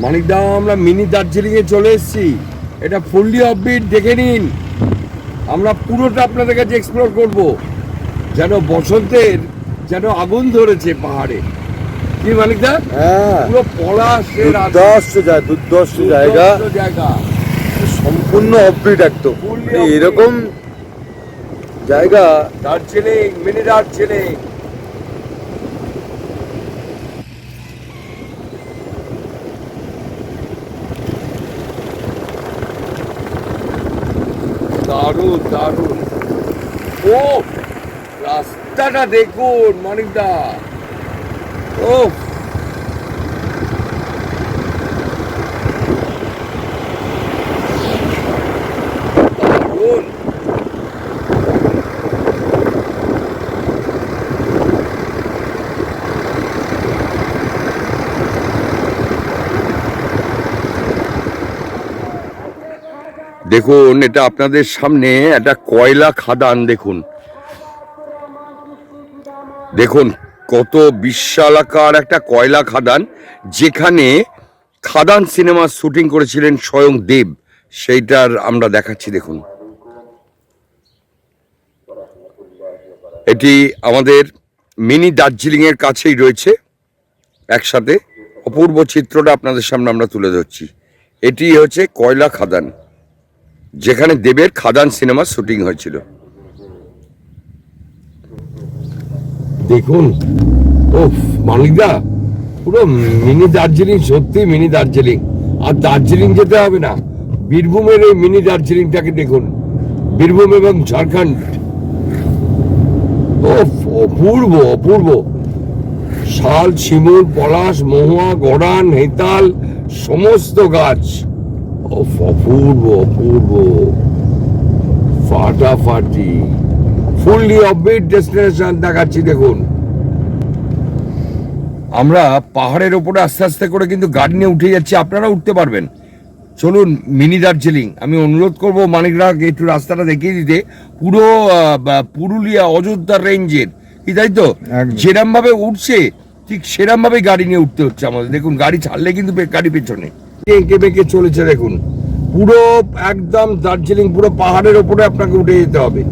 মানিকদা আমরা মিনি দার্জিলিং এ চলে এসেছি। এটা ফুললি অফবিট দেখে নিন। আমরা পুরোটা আপনাদের কাছে এক্সপ্লোর করব। যেন বসন্তের যেন আগুন ধরেছে পাহাড়ে। কি মানিকদা? হ্যাঁ। পুরো পলাশের আগুন। দুর্দর্শ জায়গা দুর্দর্শ জায়গা। জায়গা। সম্পূর্ণ অফবিট একদম। মানে এরকম জায়গা দার্জিলিং মিনি দার্জিলিং। দারুণ দারুণ। ও রাস্তাটা দেখুন মানিকদা। ও দারুণ দেখুন, এটা আপনাদের সামনে একটা কয়লা খাদান, দেখুন। দেখুন, কত বিশালাকার একটা কয়লা খাদান, যেখানে খাদান সিনেমা শুটিং করেছিলেন স্বয়ং দেব। সেইটার আমরা দেখাচ্ছি, দেখুন। এটি আমাদের মিনি দার্জিলিং এর কাছেই রয়েছে, একসাথে। অপূর্ব চিত্রটা আপনাদের সামনে আমরা তুলে ধরছি। এটি হচ্ছে কয়লা খাদান। যেখানে দেবের খাদান সিনেমা শুটিং হয়েছিল। দেখুন ও মানিকদা, পুরো মিনি দার্জিলিং, সত্যি মিনি দার্জিলিং। আর দার্জিলিং যেতে হবে না, বীরভূমের এই মিনি দার্জিলিংটাকে দেখুন, বীরভূম এবং ঝাড়খণ্ড। ও অপূর্ব অপূর্ব। শাল শিমুল পলাশ, মহুয়া, গড়ান, হেতাল, সমস্ত গাছ। অপূর্ব অপূর্ব। ফাটাফাটি। ফুললি অফবিট ডেস্টিনেশন দেখাচ্ছি দেখুন। আমরা পাহাড়ের ওপরে আস্তে আস্তে করে কিন্তু গাড়ি নিয়ে উঠে যাচ্ছি আপনারা উঠতে পারবেন। চলুন মিনি দার্জিলিং। আমি অনুরোধ করব মানিকরাগ একটু রাস্তাটা দেখিয়ে দিতে। পুরো পুরুলিয়া অযোধ্যা রেঞ্জের। কি তাই তো? একদম। যেরম ভাবে উঠছে ঠিক সেরম ভাবে গাড়ি নিয়ে উঠতে হচ্ছে আমাদের। দেখুন গাড়ি ছাড়লে কিন্তু গাড়ি পেছনে। এঁকে বেঁকে চলেছে দেখুন। পুরো একদম দার্জিলিং পুরো পাহাড়ের ওপরে আপনাকে উঠে যেতে হবে।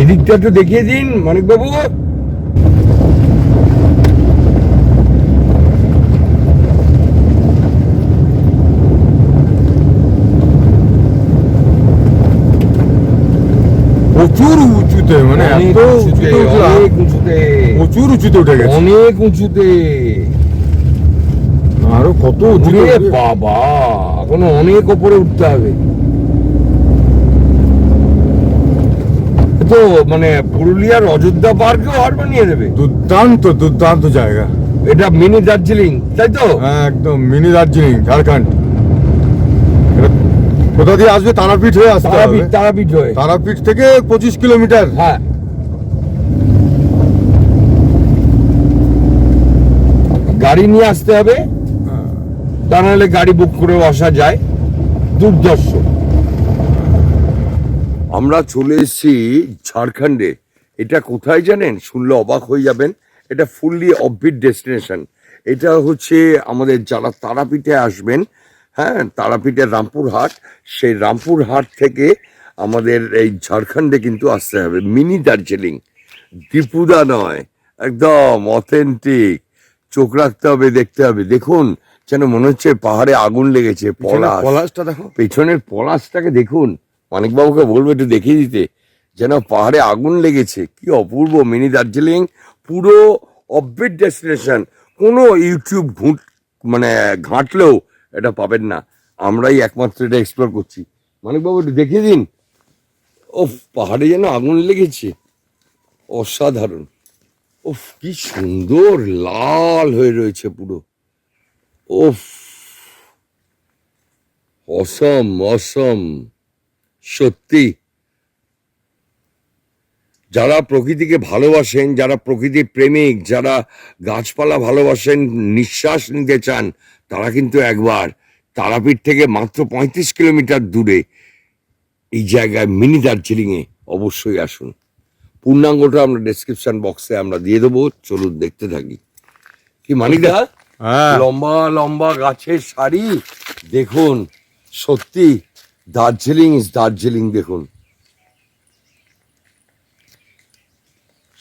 এদিকটা একটু দেখিয়ে দিন মানিক বাবু প্রচুর উঁচুতে মানে এত উঁচুতে, উঁচুতে অনেক উঁচুতে। প্রচুর উঁচুতে উঠে গেছে। অনেক উঁচুতে। আরও কত উঁচুতে বাবা এখনও অনেক ওপরে উঠতে হবে। তো মানে পুরুলিয়ার অযোধ্যা পার্কেও হার বানিয়ে দেবে। দুর্দান্ত দুর্দান্ত জায়গা। এটা মিনি দার্জিলিং তাই তো? হ্যাঁ একদম মিনি দার্জিলিং ঝাড়খণ্ড। কোথা দিয়ে আসবে? তারাপীঠ হয়ে আসতে হবে। তারাপীঠ হয়ে। তারাপীঠ থেকে পঁচিশ কিলোমিটার। হ্যাঁ। গাড়ি নিয়ে আসতে হবে। তা নাহলে গাড়ি বুক করে আসা যায়। দুর্দর্শ আমরা চলে এসেছি ঝাড়খণ্ডে। এটা কোথায় জানেন? শুনলে অবাক হয়ে যাবেন। এটা ফুললি অফবিট ডেস্টিনেশন এটা হচ্ছে আমাদের যারা তারাপীঠে আসবেন হ্যাঁ তারাপীঠের রামপুরহাট। সেই রামপুরহাট থেকে আমাদের এই ঝাড়খণ্ডে কিন্তু আসতে হবে। মিনি দার্জিলিং। দীপুদা নয়। একদম অথেন্টিক চোখ রাখতে হবে, দেখতে হবে। দেখুন যেন মনে হচ্ছে পাহাড়ে আগুন লেগেছে পলাশ। পলাশটা দেখো। পেছনের পলাশটাকে দেখুন মানিকবাবুকে বলব একটু দেখিয়ে দিতে যেন পাহাড়ে আগুন লেগেছে। কি অপূর্ব মিনি দার্জিলিং পুরো অফবিট ডেস্টিনেশন কোনো ইউটিউব ঘুঁট মানে ঘাঁটলেও এটা পাবেন না। আমরাই একমাত্র এটা এক্সপ্লোর করছি। মানিকবাবু একটু দেখিয়ে দিন। ও পাহাড়ে যেন আগুন লেগেছে। অসাধারণ। ওফ কি সুন্দর লাল হয়ে রয়েছে পুরো। ওফ অসম অসম। সত্যি। যারা প্রকৃতিকে ভালোবাসেন, যারা প্রকৃতির প্রেমিক, যারা গাছপালা ভালোবাসেন, নিঃশ্বাস নিতে চান, তারা কিন্তু একবার তারাপীঠ থেকে মাত্র পঁয়ত্রিশ কিলোমিটার দূরে এই জায়গায় মিনি দার্জিলিংয়ে অবশ্যই আসুন। পূর্ণাঙ্গটা আমরা ডেসক্রিপশন বক্সে আমরা দিয়ে দেবো। চলুন দেখতে থাকি। কি মানিকদা? হ্যাঁ লম্বা লম্বা গাছের সারি দেখুন, সত্যি, দার্জিলিং ইজ দার্জিলিং, দেখুন।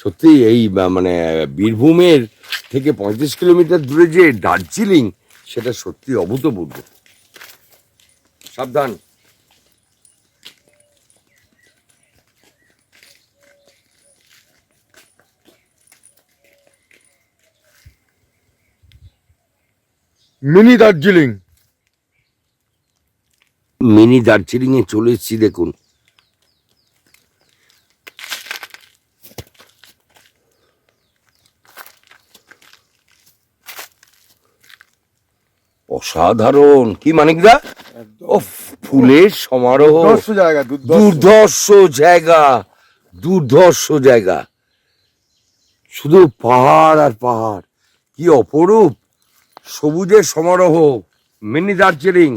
সত্যি, এই মানে বীরভূমের থেকে পঁয়ত্রিশ কিলোমিটার দূরে যে দার্জিলিং, সেটা সত্যি অভূতপূর্ব। সাবধান। মিনি দার্জিলিং। মিনি দার্জিলিং এ চলে এসেছি দেখুন। অসাধারণ। কি মানিকদা ও ফুলের সমারোহ। জায়গা দুর্ধর্ষ জায়গা দুর্ধর্ষ জায়গা। শুধু পাহাড় আর পাহাড় কি অপরূপ। সবুজের সমারোহ মিনি দার্জিলিং।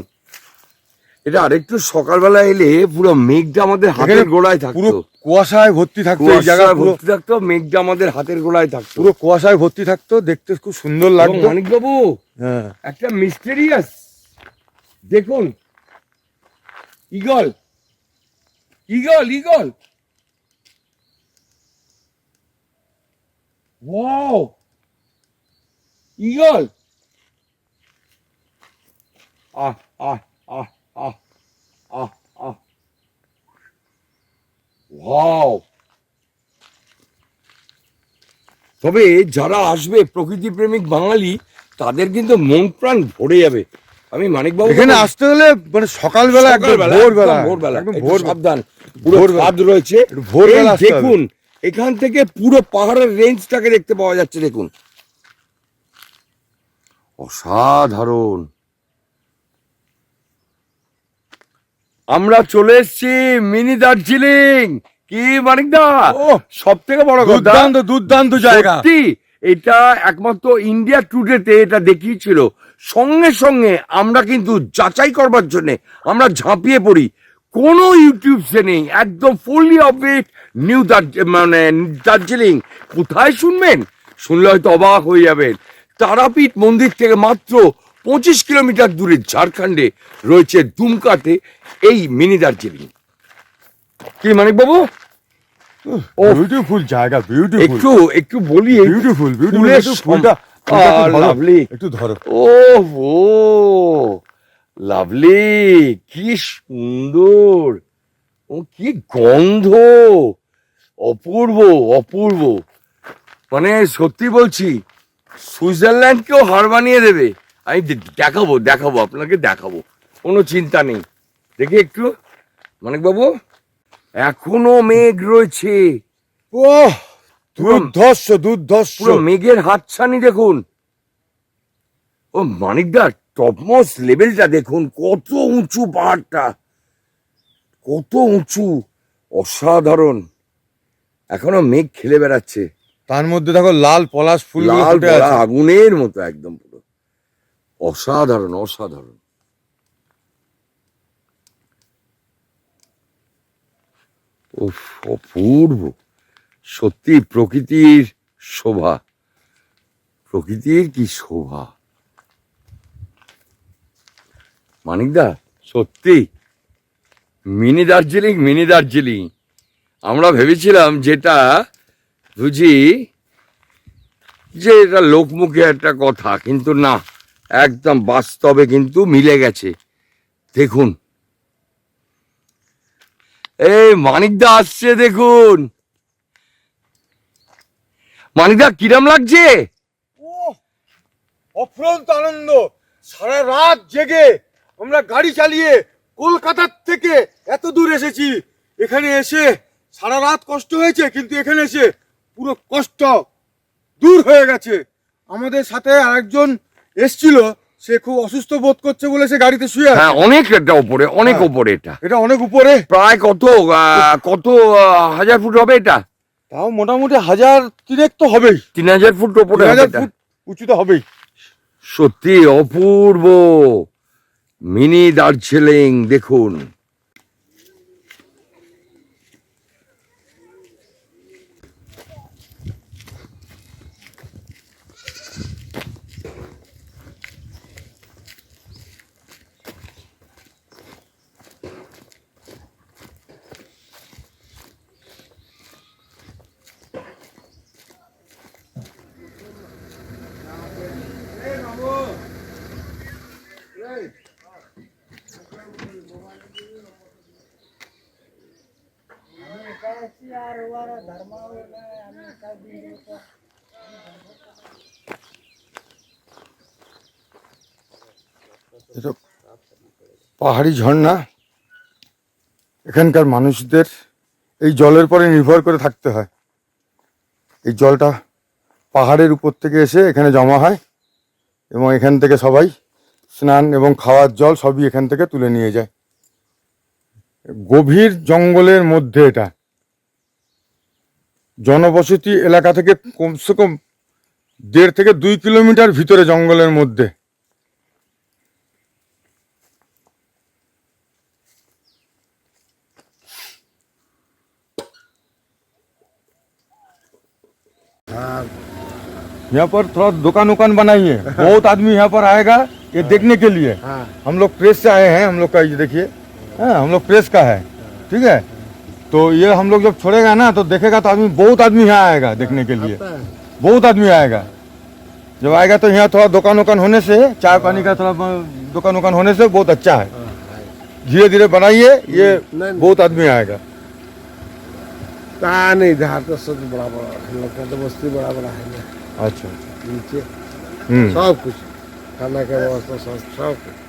এটা আরেকটু সকালবেলা এলে পুরো মেঘটা আমাদের হাতের গোড়ায় থাকতো। কুয়াশায় ভর্তি থাকতো এই জায়গা ভর্তি থাকতো মেঘটা আমাদের হাতের গোড়ায় থাকতো। পুরো কুয়াশায় ভর্তি থাকতো দেখতে খুব সুন্দর লাগতো। মানিক বাবু হ্যাঁ। একটা মিস্টেরিয়াস দেখুন eagle eagle eagle wow eagle ah ah ah ah ah ah wow তবে যারা আসবে প্রকৃতি প্রেমিক বাঙালি তাদের কিন্তু মন প্রাণ ভরে যাবে। আমি মানিকবাবু এখানে আসতে হলে মানে সকালবেলা একদম সকালবেলা, ভোরবেলা ভোরবেলা ভোর সাবধান পুরো রয়েছে। ভোরবেলা। দেখুন এখান থেকে পুরো পাহাড়ের রেঞ্জটাকে দেখতে পাওয়া যাচ্ছে দেখুন। অসাধারণ। আমরা চলে এসেছি মিনি দার্জিলিং। কি মানিকদা সব থেকে বড় দুর্দান্ত দুর্দান্ত জায়গা। এটা একমাত্র ইন্ডিয়া টুডেতে এটা দেখিয়েছিল। সঙ্গে সঙ্গে আমরা কিন্তু যাচাই করবার জন্য আমরা ঝাঁপিয়ে পড়ি। কোনো ইউটিউব নেই একদম ফুললি অপডেট নিউ মানে দার্জিলিং। কোথায় শুনবেন? শুনলে হয়তো অবাক হয়ে যাবেন। তারাপীঠ মন্দির থেকে মাত্র পঁচিশ কিলোমিটার দূরে ঝাড়খণ্ডে রয়েছে দুমকাতে এই মিনি দার্জিলিং। কি মানিক বাবু? ও বিউটিফুল জায়গা বিউটিফুল একটু একটু বলি বিউটিফুল বিউটিফুল ফুলটা আহ, একটু ধরো, ধরো। ও লাভলি কি সুন্দর। ও কি গন্ধ। অপূর্ব অপূর্ব। মানে সত্যি বলছি সুইজারল্যান্ডকেও হার বানিয়ে দেবে। আমি দেখাবো দেখাবো আপনাকে দেখাবো। কোনো চিন্তা নেই। দেখি একটু। মানিক বাবু এখনও মেঘ রয়েছে। ও দুর্ধর্ষ দুর্ধর্ষ। পুরো মেঘের হাতছানি দেখুন। ও মানিকদার টপমোস্ট লেভেলটা দেখুন। কত উঁচু পাহাড়টা। কত উঁচু। অসাধারণ। এখনও মেঘ খেলে বেড়াচ্ছে। তার মধ্যে দেখো লাল পলাশ ফুল আগুনের মতো একদম। অসাধারণ অসাধারণ। উফ, অপূর্ব। সত্যি প্রকৃতির শোভা। প্রকৃতির কি শোভা? মানিকদা সত্যি? Mini Darjeeling mini Darjeeling. আমরা ভেবেছিলাম যেটা, বুঝি? যে এটা লোকমুখে একটা কথা, কিন্তু না। একদম বাস্তবে কিন্তু মিলে গেছে। দেখুন। এই মানিকদা আসছে, দেখুন। মানিকদা কিরাম লাগছে? অফুরন্ত আনন্দ। সারা রাত জেগে আমরা গাড়ি চালিয়ে কলকাতার থেকে এত দূর এসেছি। এখানে এসে সারা রাত কষ্ট হয়েছে, কিন্তু এখানে এসে পুরো কষ্ট দূর হয়ে গেছে। আমাদের সাথে আরেকজন এসছিল সে খুব অসুস্থ বোধ করছে বলে সে গাড়িতে শুয়ে আছে। হ্যাঁ অনেক এটা উপরে অনেক উপরে এটা। এটা অনেক উপরে। প্রায় কত আহ, কত আহ, হাজার ফুট হবে এটা? তাও মোটামুটি হাজার তিনেক তো হবেই। তিন হাজার ফুট উপরে তিন হবে হাজার এটা। ফুট উঁচুতে হবেই। সত্যি অপূর্ব। মিনি দার্জিলিং দেখুন। পাহাড়ি ঝর্ণা এখানকার মানুষদের এই জলের পরে নির্ভর করে থাকতে হয় এই জলটা পাহাড়ের উপর থেকে এসে এখানে জমা হয় এবং এখান থেকে সবাই স্নান এবং খাওয়ার জল সবই এখান থেকে তুলে নিয়ে যায় গভীর জঙ্গলের মধ্যে এটা জনবসতি এলাকা থেকে কমসে কম দেড় থেকে দুই কিলোমিটার ভিতরে জঙ্গলের মধ্যে यहाँ पर थोड़ा दुकान उकान बनाइए बहुत आदमी यहाँ पर आएगा ये देखने के लिए हम लोग प्रेस से आए हैं हम लोग का ये देखिए हाँ, हम लोग प्रेस का है ठीक है तो ये हम लोग जब छोड़ेगा ना तो देखेगा तो आदमी बहुत आदमी यहाँ आएगा देखने के लिए। बहुत आदमी आएगा। जब आएगा तो यहाँ थोड़ा दुकान उकान होने से चाय पानी का थोड़ा दुकान उकान होने से बहुत अच्छा है। धीरे धीरे बनाइए ये बहुत आदमी आएगा। नहीं इधर तो सब बड़ा बड़ा हम लोग तो बस्ती बड़ा बड़ा है। ना अच्छा। नीचे। हम्म। सब कुछ। खाना का व्यवस्था सब सब कुछ।